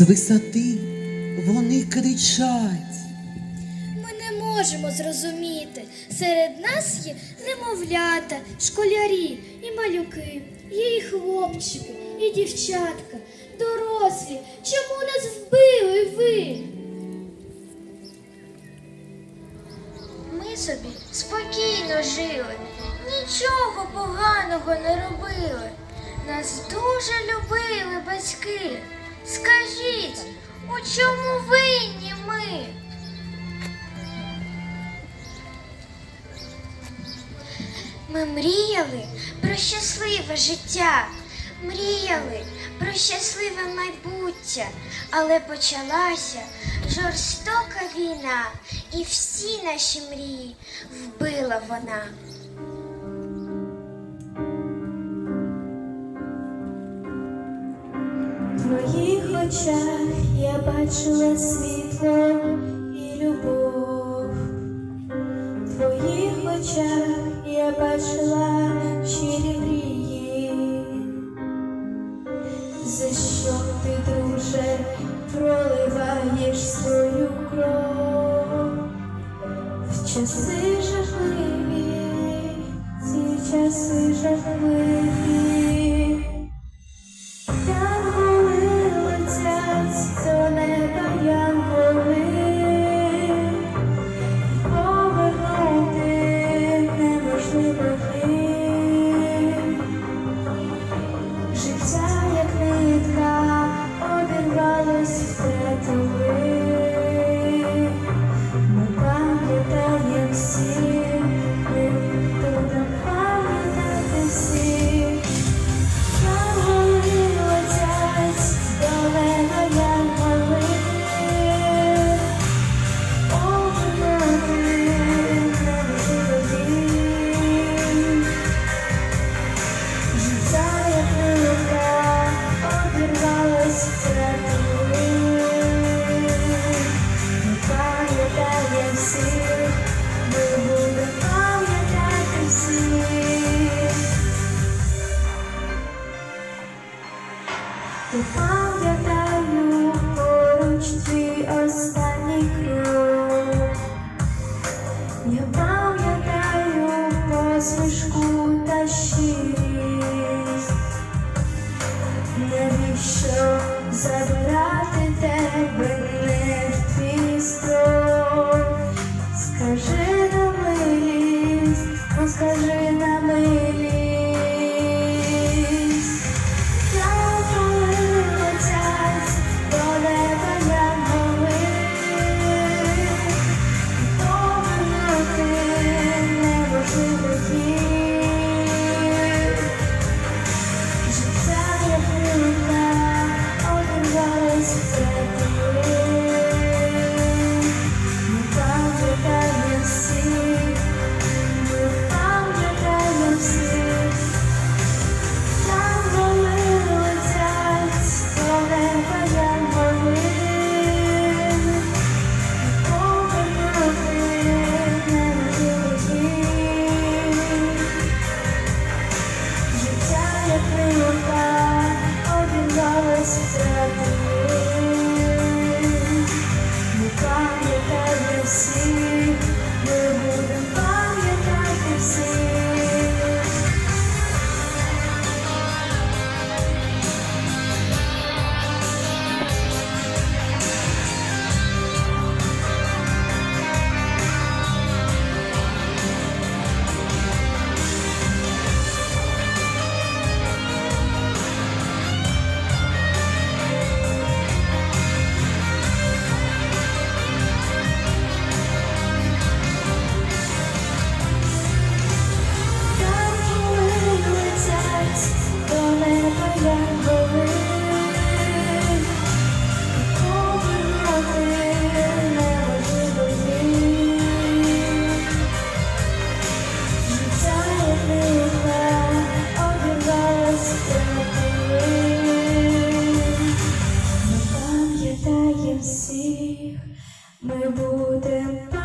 з висоти вони кричать. Ми не можемо зрозуміти. Серед нас є немовлята, школярі і малюки, є і хлопчики, і дівчатка, дорослі. Чому нас вбили ви? Ми собі спокійно жили, нічого поганого не робили. Нас дуже любили батьки. Скажіть, у чому винні ми? Ми мріяли про щасливе життя, мріяли про щасливе майбуття, але почалася жорстока війна, і всі наші мрії вбила вона. Очах я бачила світло і любов. В твоїх очах я бачила щирі мрії. За що ти, друже, проливаєш свою кров? В часи жахливі, ці часи жахливі. Я пам'ятаю them.